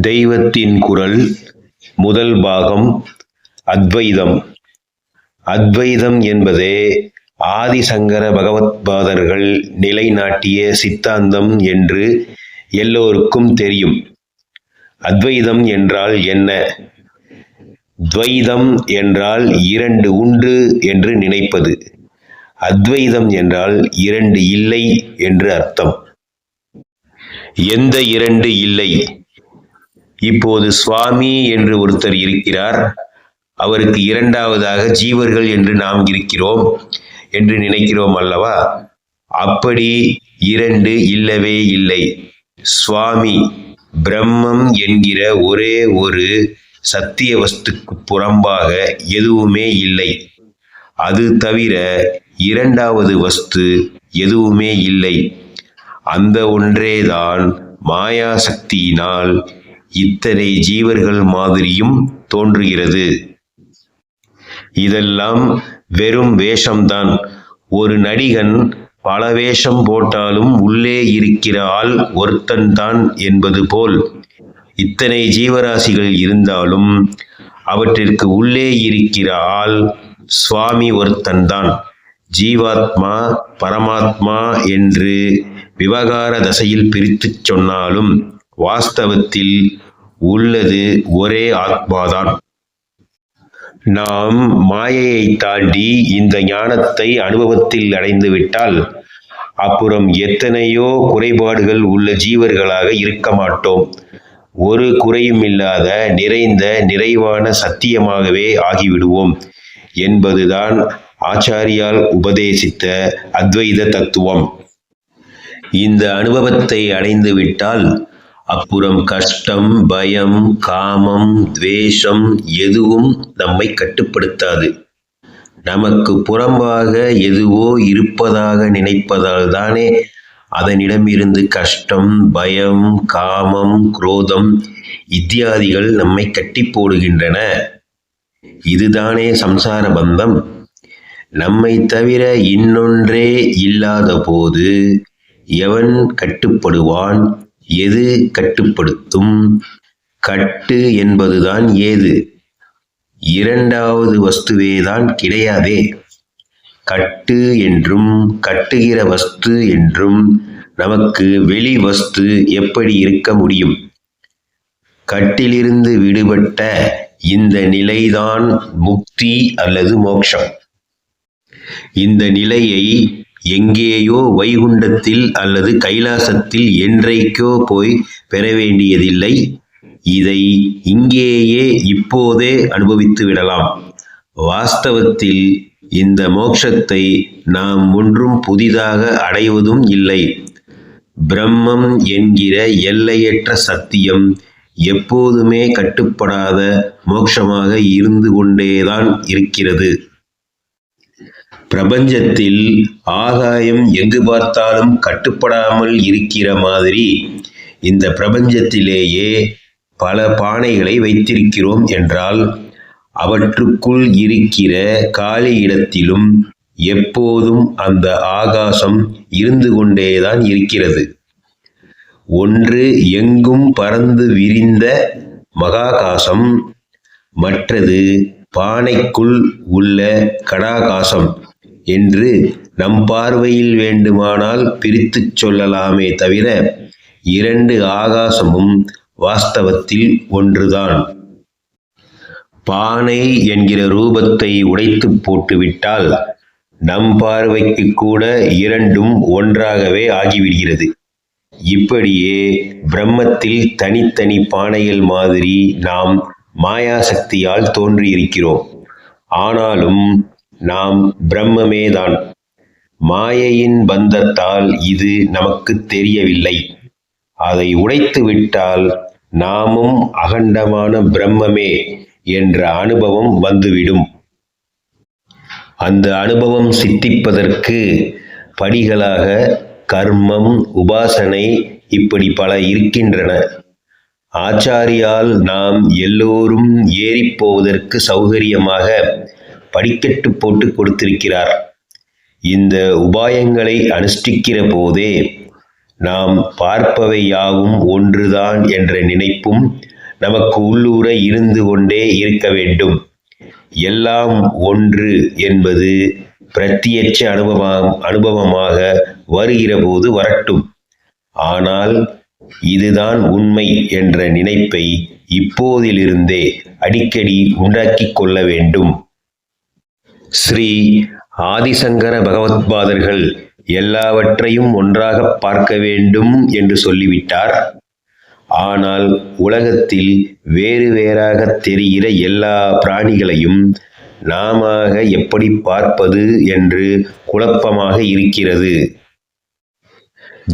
தெய்வத்தின் குரல் முதல் பாகம் அத்வைதம். அத்வைதம் என்பதே ஆதிசங்கர பகவத்பாதர்கள் நிலைநாட்டிய சித்தாந்தம் என்று எல்லோருக்கும் தெரியும். அத்வைதம் என்றால் என்ன? துவைதம் என்றால் இரண்டு உண்டு என்று நினைப்பது. அத்வைதம் என்றால் இரண்டு இல்லை என்று அர்த்தம். எந்த இரண்டு இல்லை? இப்போது சுவாமி என்று ஒருத்தர் இருக்கிறார். அவருக்கு இரண்டாவதாக ஜீவர்கள் என்று நாம் இருக்கிறோம் என்று நினைக்கிறோம் அல்லவா? அப்படி இரண்டு இல்லவே இல்லை. சுவாமி பிரம்மம் என்கிற ஒரே ஒரு சத்திய வஸ்துக்கு புறம்பாக எதுவுமே இல்லை. அது தவிர இரண்டாவது வஸ்து எதுவுமே இல்லை. அந்த ஒன்றேதான் மாயா சக்தியினால் இத்தனை ஜீவர்கள் மாதிரியும் தோன்றுகிறது. இதெல்லாம் வெறும் வேஷம்தான். ஒரு நடிகன் பல வேஷம் போட்டாலும் உள்ளே இருக்கிற ஆள் ஒருத்தன்தான் என்பது போல். இத்தனை ஜீவராசிகள் இருந்தாலும் அவற்றிற்கு உள்ளே இருக்கிற ஆள் சுவாமி ஒருத்தன்தான். ஜீவாத்மா பரமாத்மா என்று விவகார தசையில் பிரித்துச் சொன்னாலும் வாஸ்தவத்தில் உள்ளது ஒரே ஆத்மாதான். நாம் மாயையை தாண்டி இந்த ஞானத்தை அனுபவத்தில் அடைந்து விட்டால் அப்புறம் எத்தனையோ குறைபாடுகள் உள்ள ஜீவர்களாக இருக்க மாட்டோம். ஒரு குறையும் இல்லாத நிறைந்த நிறைவான சத்தியமாகவே ஆகிவிடுவோம் என்பதுதான் ஆச்சாரியால் உபதேசித்த அத்வைத தத்துவம். இந்த அனுபவத்தை அடைந்து விட்டால் அப்புறம் கஷ்டம் பயம் காமம் துவேஷம் எதுவும் நம்மை கட்டுப்படுத்தாது. நமக்கு புறம்பாக எதுவோ இருப்பதாக நினைப்பதால் தானே அதனிடமிருந்து கஷ்டம் பயம் காமம் குரோதம் இத்தியாதிகள் நம்மை கட்டி போடுகின்றன. இதுதானே சம்சார பந்தம். நம்மை தவிர இன்னொன்றே இல்லாத போது எவன் கட்டுப்படுவான்? எது கட்டுப்படுத்தும்? கட்டு என்பதுதான் ஏது? இரண்டாவது வஸ்துவேதான் கிடையாதே. கட்டு என்றும் கட்டுகிற வஸ்து என்றும் நமக்கு வெளி வஸ்து எப்படி இருக்க முடியும்? கட்டிலிருந்து விடுபட்ட இந்த நிலைதான் முக்தி அல்லது மோட்சம் இந்த நிலையை எங்கேயோ வைகுண்டத்தில் அல்லது கைலாசத்தில் என்றைக்கோ போய் பெற வேண்டியதில்லை. இதை இங்கேயே இப்போதே அனுபவித்து விடலாம். வாஸ்தவத்தில் இந்த மோட்சத்தை நாம் ஒன்றும் புதிதாக அடைவதும் இல்லை. பிரம்மம் என்கிற எல்லையற்ற சத்தியம் எப்போதுமே கட்டுப்படாத மோட்சமாக இருந்து கொண்டேதான் இருக்கிறது. பிரபஞ்சத்தில் ஆகாயம் எங்கு பார்த்தாலும் கட்டுப்படாமல் இருக்கிற மாதிரி இந்த பிரபஞ்சத்திலேயே பல பானைகளை வைத்திருக்கிறோம் என்றால் அவற்றுக்குள் இருக்கிற காலி இடத்திலும் எப்போதும் அந்த ஆகாசம் இருந்து கொண்டேதான் இருக்கிறது. ஒன்று எங்கும் பறந்து விரிந்த மகாகாசம் மற்றது பானைக்குள் உள்ள கடாகாசம். என்று நம் பார்வையில் வேண்டுமானால் பிரித்துச் சொல்லலாமே தவிர இரண்டு ஆகாசமும் வாஸ்தவத்தில் ஒன்றுதான். பானை என்கிற ரூபத்தை உடைத்து போட்டுவிட்டால் நம் பார்வைக்கு கூட இரண்டும் ஒன்றாகவே ஆகிவிடுகிறது. இப்படியே பிரம்மத்தில் தனித்தனி பானைகள் மாதிரி நாம் மாயாசக்தியால் தோன்றியிருக்கிறோம். ஆனாலும் நாம் பிரம்மமேதான். மாயையின் பந்தத்தால் இது நமக்கு தெரியவில்லை. அதை உடைத்து விட்டால் நாமும் அகண்டமான பிரம்மமே என்ற அனுபவம் வந்துவிடும். அந்த அனுபவம் சித்திப்பதற்கு படிகளாக கர்மம் உபாசனை இப்படி பல இருக்கின்றன. ஆச்சாரியால் நாம் எல்லோரும் ஏறிப்போவதற்கு சௌகரியமாக படிக்கட்டு போட்டு கொடுத்திருக்கிறார். இந்த உபாயங்களை அனுஷ்டிக்கிற போதே நாம் பார்ப்பவை யாவும் ஒன்றுதான் என்ற நினைப்பும் நமக்கு உள்ளூர இருந்து கொண்டே இருக்க வேண்டும். எல்லாம் ஒன்று என்பது பிரத்தியட்ச அனுபவம் அனுபவமாக வருகிற போது வரட்டும். ஆனால் இதுதான் உண்மை என்ற நினைப்பை இப்போதிலிருந்தே அடிக்கடி உண்டாக்கிக் கொள்ள வேண்டும். ஸ்ரீ ஆதிசங்கர பகவத்பாதர்கள் எல்லாவற்றையும் ஒன்றாக பார்க்க வேண்டும் என்று சொல்லிவிட்டார். ஆனால் உலகத்தில் வேறு வேறாக தெரிகிற எல்லா பிராணிகளையும் நாம எப்படி பார்ப்பது என்று குழப்பமாக இருக்கிறது.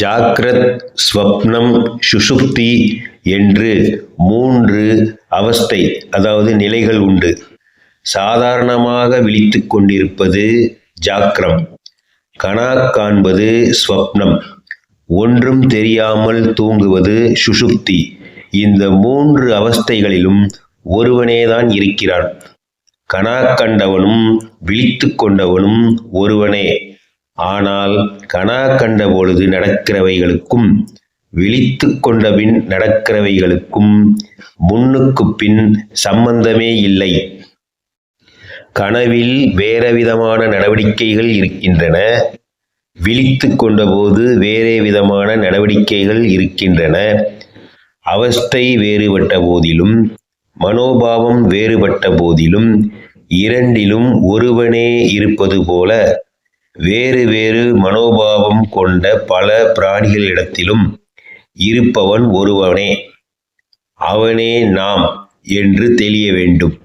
ஜாக்ரத் ஸ்வப்னம் சுஷுப்தி என்று மூன்று அவஸ்தை அதாவது நிலைகள் உண்டு. சாதாரணமாக விழித்து கொண்டிருப்பது ஜாக்கிரம். கனா காண்பது ஸ்வப்னம். ஒன்றும் தெரியாமல் தூங்குவது சுஷுப்தி இந்த மூன்று அவஸ்தைகளிலும் ஒருவனேதான் இருக்கிறான். கனா கண்டவனும் விழித்து கொண்டவனும் ஒருவனே. ஆனால் கனா கண்ட பொழுது நடக்கிறவைகளுக்கும் விழித்து கொண்டபின் நடக்கிறவைகளுக்கும் முன்னுக்கு பின் சம்பந்தமே இல்லை. கனவில் வேறவிதமான நடவடிக்கைகள் இருக்கின்றன. விழித்து கொண்டபோது வேறே விதமான நடவடிக்கைகள் இருக்கின்றன. அவஸ்தை வேறுபட்ட போதிலும் மனோபாவம் வேறுபட்ட போதிலும் இரண்டிலும் ஒருவனே இருப்பது போல வேறு வேறு மனோபாவம் கொண்ட பல பிராணிகளிடத்திலும் இருப்பவன் ஒருவனே. அவனே நாம் என்று தெளிய வேண்டும்.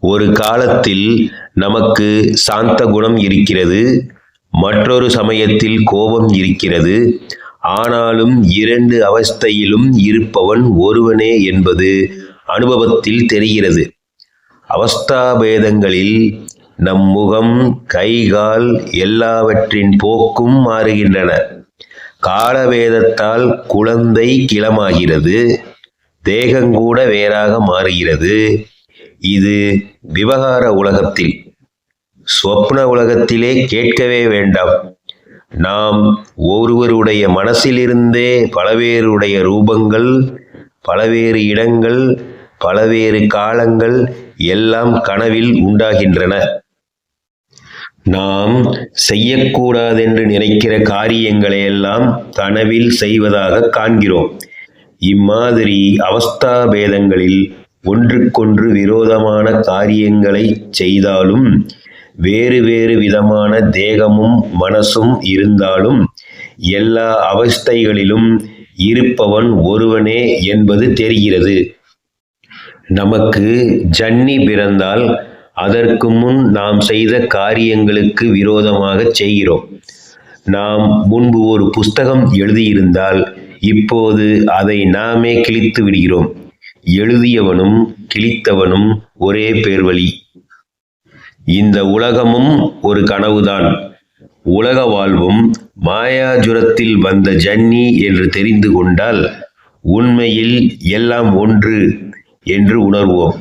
ஒரு காலத்தில் நமக்கு சாந்த குணம் இருக்கிறது மற்றொரு சமயத்தில் கோபம் இருக்கிறது. ஆனாலும் இரண்டு அவஸ்தையிலும் இருப்பவன் ஒருவனே என்பது அனுபவத்தில் தெரிகிறது. அவஸ்தாபேதங்களில் நம் முகம் கைகால் எல்லாவற்றின் போக்கும் மாறுகின்றன. காலவேதத்தால் குழந்தை கிளமாகிறது தேகங்கூட வேறாக மாறுகிறது. இது விவகார உலகத்தில் சொப்ன உலகத்திலே கேட்கவே வேண்டாம். நாம் ஒருவருடைய மனசிலிருந்தே பலவேறுடைய ரூபங்கள் பலவேறு இடங்கள் பலவேறு காலங்கள் எல்லாம் கனவில் உண்டாகின்றன. நாம் செய்யக்கூடாதென்று நினைக்கிற காரியங்களை எல்லாம் கனவில் செய்வதாக காண்கிறோம். இம்மாதிரி அவஸ்தா பேதங்களில் ஒன்றுக்கொன்று விரோதமான காரியங்களை செய்தாலும் வேறு வேறு விதமான தேகமும் மனசும் இருந்தாலும் எல்லா அவஸ்தைகளிலும் இருப்பவன் ஒருவனே என்பது தெரிகிறது. நமக்கு ஜன்னி பிறந்தால் அதற்கு முன் நாம் செய்த காரியங்களுக்கு விரோதமாக செய்கிறோம். நாம் முன்பு ஒரு புஸ்தகம் எழுதியிருந்தால் இப்போது அதை நாமே கிழித்து விடுகிறோம். எழுதியவனும் கிழித்தவனும் ஒரே பேர்வழி. இந்த உலகமும் ஒரு கனவுதான். உலக வாழ்வும் மாயாஜுரத்தில் வந்த ஜன்னி என்று தெரிந்து கொண்டால் உண்மையில் எல்லாம் ஒன்று என்று உணர்வோம்.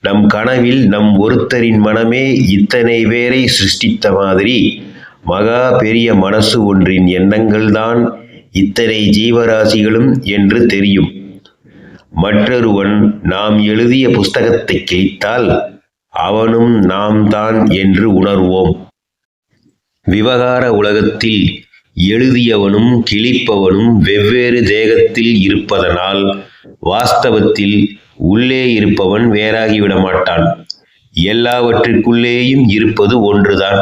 நம் கனவில் நம் ஒருத்தரின் மனமே இத்தனை பேரை சிருஷ்டித்த மாதிரி மகா பெரிய மனசு ஒன்றின் எண்ணங்கள்தான் இத்தனை ஜீவராசிகளும் என்று தெரியும். மற்றொருவன் நாம் எழுதிய புஸ்தகத்தை கிழித்தால் அவனும் நாம் தான் என்று உணர்வோம். விவகார உலகத்தில் எழுதியவனும் கிழிப்பவனும் வெவ்வேறு தேகத்தில் இருப்பதனால் வாஸ்தவத்தில் உள்ளே இருப்பவன் வேறாகிவிட மாட்டான் எல்லாவற்றிற்குள்ளேயும் இருப்பது ஒன்றுதான்.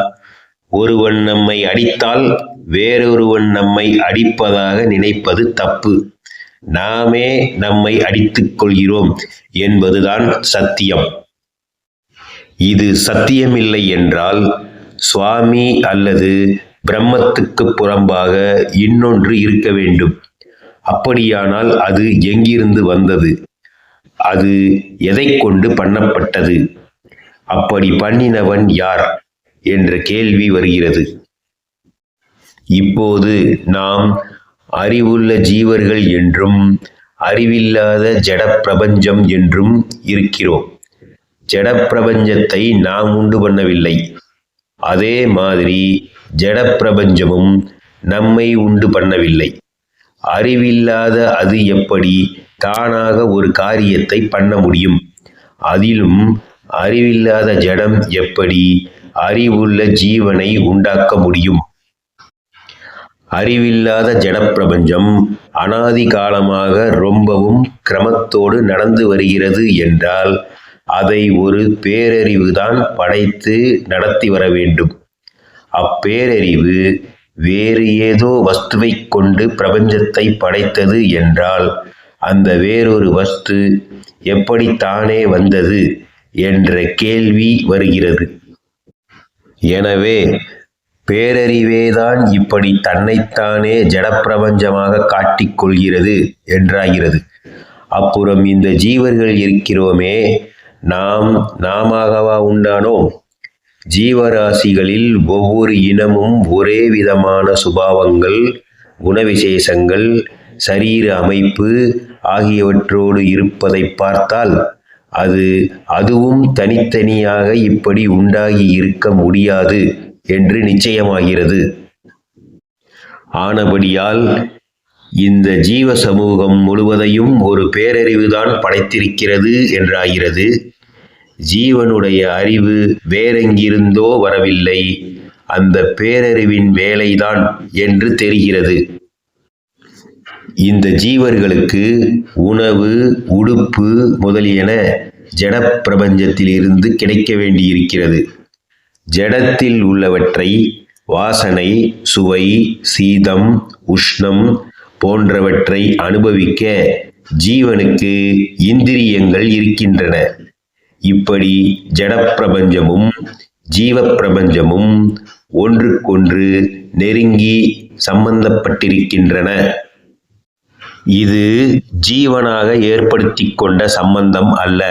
ஒருவன் நம்மை அடித்தால் வேறொருவன் நம்மை அடிப்பதாக நினைப்பது தப்பு. நாமே நம்மை அடித்துக் கொள்கிறோம் என்பதுதான் சத்தியம். இது சத்தியமில்லை என்றால் சுவாமி அல்லது பிரம்மத்துக்கு புறம்பாக இன்னொன்று இருக்க வேண்டும். அப்படியானால் அது எங்கிருந்து வந்தது? அது எதை கொண்டு பண்ணப்பட்டது? அப்படி பண்ணினவன் யார்? என்ற கேள்வி வருகிறது. இப்போது நாம் அறிவுள்ள ஜீவர்கள் என்றும் அறிவில்லாத ஜட பிரபஞ்சம் என்றும் இருக்கிறோம். ஜட பிரபஞ்சத்தை நாம் உண்டு பண்ணவில்லை. அதே மாதிரி ஜட பிரபஞ்சமும் நம்மை உண்டு பண்ணவில்லை. அறிவில்லாத அது எப்படி தானாக ஒரு காரியத்தை பண்ண முடியும்? அதிலும் அறிவில்லாத ஜடம் எப்படி அறிவுள்ள ஜீவனை உண்டாக்க முடியும்? அறிவில்லாத ஜடப்பிரபஞ்சம் அனாதி காலமாக ரொம்பவும் கிரமத்தோடு நடந்து வருகிறது என்றால் அதை ஒரு பேரறிவுதான் படைத்து நடத்தி வர வேண்டும். அப்பேரறிவு வேறு ஏதோ வஸ்துவை கொண்டு பிரபஞ்சத்தை படைத்தது என்றால் அந்த வேறொரு வஸ்து எப்படி தானே வந்தது என்ற கேள்வி வருகிறது. எனவே பேரறிவேதான் இப்படி தன்னைத்தானே ஜடப்பிரபஞ்சமாக காட்டிக்கொள்கிறது என்றாகிறது. அப்புறம் இந்த ஜீவர்கள் இருக்கிறோமே நாம் நாமவா உண்டானோம்? ஜீவராசிகளில் ஒவ்வொரு இனமும் ஒரே விதமான சுபாவங்கள் குணவிசேஷங்கள் சரீர அமைப்பு ஆகியவற்றோடு இருப்பதை பார்த்தால் அது அதுவும் தனித்தனியாக இப்படி உண்டாகி இருக்க முடியாது. என்று நிச்சயமாகிறது. ஆனபடியால் இந்த ஜீவ சமூகம் முழுவதையும் ஒரு பேரறிவுதான் படைத்திருக்கிறது என்றாகிறது. ஜீவனுடைய அறிவு வேறெங்கிருந்தோ வரவில்லை. அந்த பேரறிவின் வேலைதான் என்று தெரிகிறது. இந்த ஜீவர்களுக்கு உணவு உடுப்பு முதலியன ஜட பிரபஞ்சத்திலிருந்து கிடைக்க வேண்டியிருக்கிறது. ஜடத்தில் உள்ளவற்றை வாசனை சுவை சீதம் உஷ்ணம் போன்றவற்றை அனுபவிக்க ஜீவனுக்கு இந்திரியங்கள் இருக்கின்றன. இப்படி ஜடப்பிரபஞ்சமும் ஜீவப்பிரபஞ்சமும் ஒன்றுக்கொன்று நெருங்கி சம்பந்தப்பட்டிருக்கின்றன. இது ஜீவனாக ஏற்படுத்தி கொண்ட சம்பந்தம் அல்ல.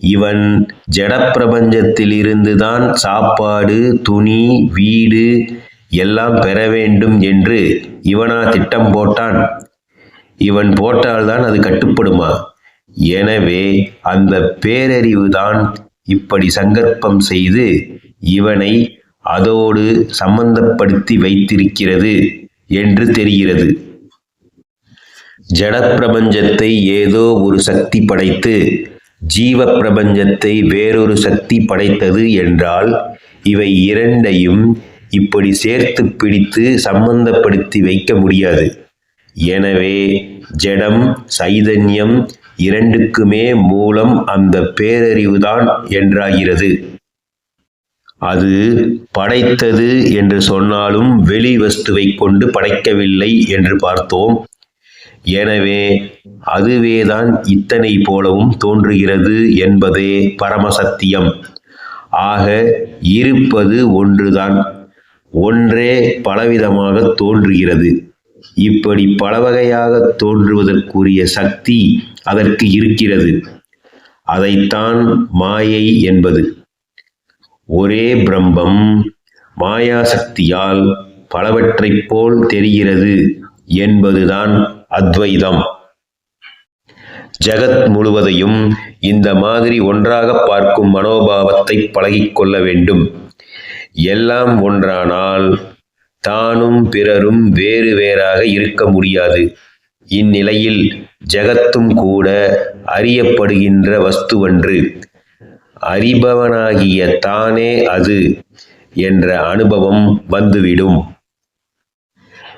இவன் ஜடப்பிரபஞ்சத்திலிருந்துதான் சாப்பாடு துணி வீடு எல்லாம் பெற வேண்டும் என்று இவனா திட்டம் போட்டான். இவன் போட்டால்தான் அது கட்டுப்படுமா? எனவே அந்த பேரறிவுதான் இப்படி சங்கற்பம் செய்து இவனை அதோடு சம்பந்தப்படுத்தி வைத்திருக்கிறது என்று தெரிகிறது. ஜடப்பிரபஞ்சத்தை ஏதோ ஒரு சக்தி படைத்து ஜீவ பிரபஞ்சத்தை வேறொரு சக்தி படைத்தது என்றால் இவை இரண்டையும் இப்படி சேர்த்து பிடித்து சம்பந்தப்படுத்தி வைக்க முடியாது. எனவே ஜடம் சைதன்யம் இரண்டுக்குமே மூலம் அந்த பேரறிவுதான் என்றாகிறது. அது படைத்தது என்று சொன்னாலும் வெளி வஸ்துவை கொண்டு படைக்கவில்லை என்று பார்த்தோம். எனவே அதுவேதான் இத்தனை போலவும் தோன்றுகிறது என்பதே பரமசத்தியம். ஆக இருப்பது ஒன்றுதான். ஒன்றே பலவிதமாக தோன்றுகிறது. இப்படி பலவகையாக தோன்றுவதற்குரிய சக்தி அதற்கு இருக்கிறது. அதைத்தான் மாயை என்பது. ஒரே பிரம்மம் மாயா சக்தியால் பலவற்றைப் போல் தெரிகிறது என்பதுதான் அத்வைதம். ஜகத் முழுவதையும் இந்த மாதிரி ஒன்றாக பார்க்கும் மனோபாவத்தை பழகிக்கொள்ள வேண்டும். எல்லாம் ஒன்றானால் தானும் பிறரும் வேறு வேறாக இருக்க முடியாது. இந்நிலையில் ஜகத்தும் கூட அறியப்படுகின்ற வஸ்துவன்று. அறிபவனாகிய தானே அது என்ற அனுபவம் வந்துவிடும்.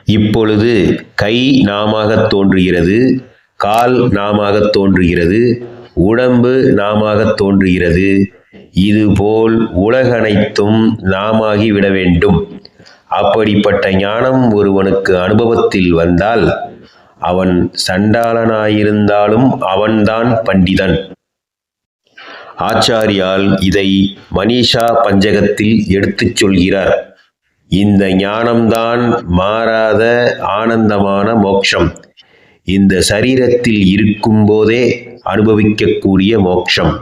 இப்பொழுது கை நாமாகத் தோன்றுகிறது கால் நாமாகத் தோன்றுகிறது உடம்பு நாமாகத் தோன்றுகிறது. இதுபோல் உலகனைத்தும் நாமாகி விட வேண்டும். அப்படிப்பட்ட ஞானம் ஒருவனுக்கு அனுபவத்தில் வந்தால் அவன் சண்டாளனாயிருந்தாலும் அவன்தான் பண்டிதன். ஆச்சாரியால் இதை மனிஷா பஞ்சகத்தில் எடுத்துச் சொல்கிறார். இந்த ஞானம்தான் மாறாத ஆனந்தமான மோட்சம் இந்த சரீரத்தில் இருக்கும்போதே அனுபவிக்கக்கூடிய மோட்சம்